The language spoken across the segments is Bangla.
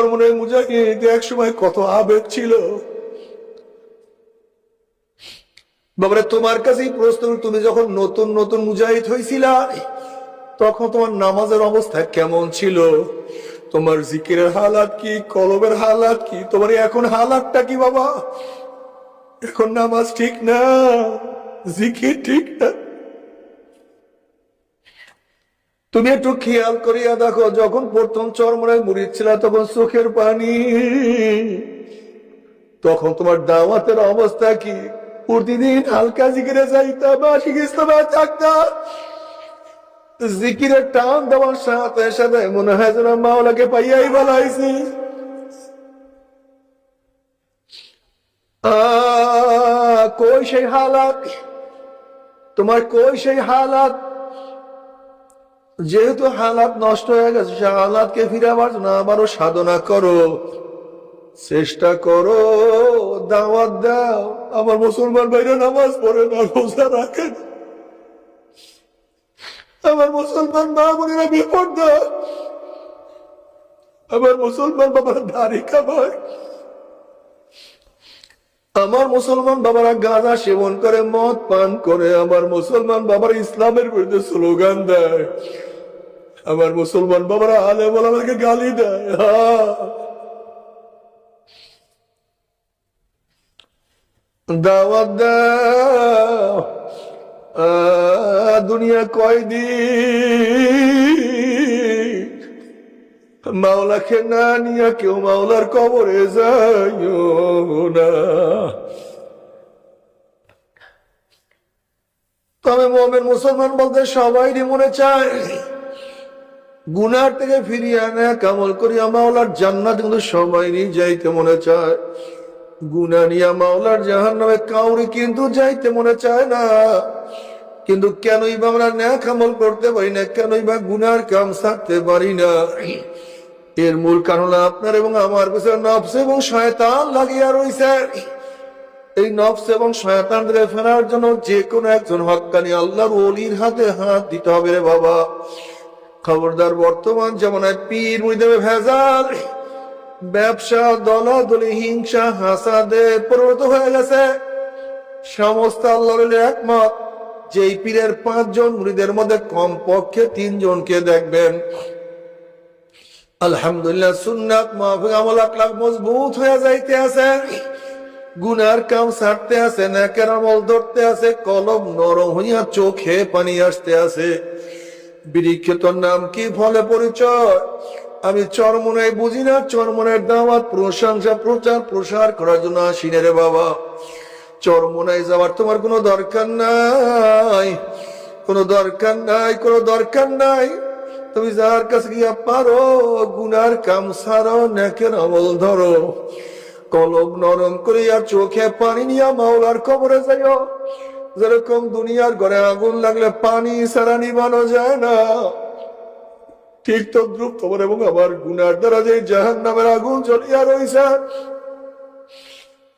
চরমনের মুজাহিদ এক সময় কত আবেগ ছিল। বাবারে, তোমার কাছেই প্রশ্ন, তুমি যখন নতুন নতুন মুজাহিদ হয়েছিলা তখন তোমার নামাজের অবস্থা কেমন ছিল? তোমার জিকিরের হালাত কি, কলবের হালাত কি, তোমার এখন হালাতটা কি বাবা? এখন নামাজ ঠিক না, জিকির ঠিক না। তুমি একটু খেয়াল করিয়া দেখো, যখন প্রথম চরমরায় মুড়িচ্ছিল তখন চোখের পানি। তখন তোমার দাওয়াতের অবস্থা কি? প্রতিদিন হালকা জিকিরে জিকিরের টান দেওয়ার সাথে সাথে মনে হয় যেন মাওলাকে পাইয়াই বলাইছি কই সেই হালাত? তোমার কই সেই হালাত? যেহেতু হালাত নষ্ট হয়ে গেছে, সে হালাতকে ফিরাবার জন্য আবারও সাধনা করো, চেষ্টা করো, দাওয়াত দাও। আমার মুসলমান ভাইরা নামাজ পড়ে না, রোজা রাখে না। আমার মুসলমান মা বোনেরা বিপদ দাও আমার মুসলমান বাবার দাড়ি খাবার আমার মুসলমান বাবারা গাঁজা সেবন করে, মদ পান করে আমার মুসলমান বাবার ইসলামের বিরুদ্ধে স্লোগান দেয়। আমার মুসলমান বাবারা, আলে বলে আমাকে গালি দেয়। দাওয়াত দুনিয়া কয়দিন? মাওলাকে না নিয়া কেউ মাওলার কবরে যাইও না। তবে মোমেন মুসলমান বলতে সবাই মনে চায়। গুনার থেকে ফিরিয়ে আনে, কামল করিয়া মাওলার জান্নাত, কিন্তু সবাই যাইতে মনে চায়। গুনা নিয়া মাওলার জাহান নামে কাউরি কিন্তু যাইতে মনে চায় না। কিন্তু কেনই বা আমরা ন্যাক আমল করতে পারি না, কেনই বা গুনার কাম ছাড়তে পারি না। এর মূল কারণ আপনার এবং আমার পেছনে নফস এবং শয়তান লাগিয়া রয়েছে এই নফস এবং শয়তান থেকে ফেরার জন্য যে কোনো একজন হক্কানি আল্লাহর ওলির হাতে হাত দিতে হবে রে বাবা। খবরদার বর্তমান যেমন পীর মুড়িদেবে ভেজাল। ব্যবসা, দলাদলি, হিংসা, হাসাদে পরিণত হয়ে গেছে। সমস্ত আল্লাহর একমত, যেই পীরের পাঁচজন মুড়িদের মধ্যে কম পক্ষে তিনজনকে দেখবেন। আলহামদুলিল্লাহ সুন্নাত মাহফিক আকলাক মজবুত হয়ে যাইতে আছে। গুনার কাম ছাড়তে আছে, নেকের আমল ধরতে আছে, কলম নরম হইয়া চোখে পানি আসতে আছে। বিরিক্ষেতর নাম কি ফলে পরিচয়? আমি চরমনায় বুঝি না চরমনের দাওয়াত, প্রশংসা, প্রচার, প্রসার করার জন্য আসি রে বাবা। চরমনায় যাওয়ার তোমার কোনো দরকার নাই, কোনো দরকার নাই, কোনো দরকার নাই। তুমি যার কাছে গিয়া পারো, গুনার কাম সারো, নেকের আমল ধরো। কলম নরম করিয়া চোখে পানি নিয়া মাওলার কবরে যাইও। যেরকম দুনিয়ার ঘরে আগুন লাগলে পানি ছাড়া নিবানো যায় না। ঠিক তো দ্রুপ তোমার এবং আমার গুনার দ্বারা যে জাহান নামের আগুন জ্বলিয়া রয়েছে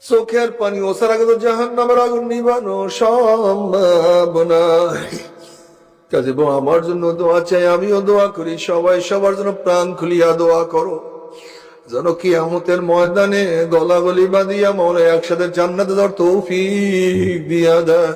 চোখের পানি ওসার আগে তো জাহান নামের আগুন নিবানো সম্ভব কাজে বউ, আমার জন্য দোয়া চাই, আমিও দোয়া করি, সবাই সবার জন্য প্রাণ খুলিয়া দোয়া করো। যেন কি আমতের ময়দানে গলা গলি বাঁধিয়া মনে একসাথে জান্নাতে ধর তৌফিক দিয়া দেয়।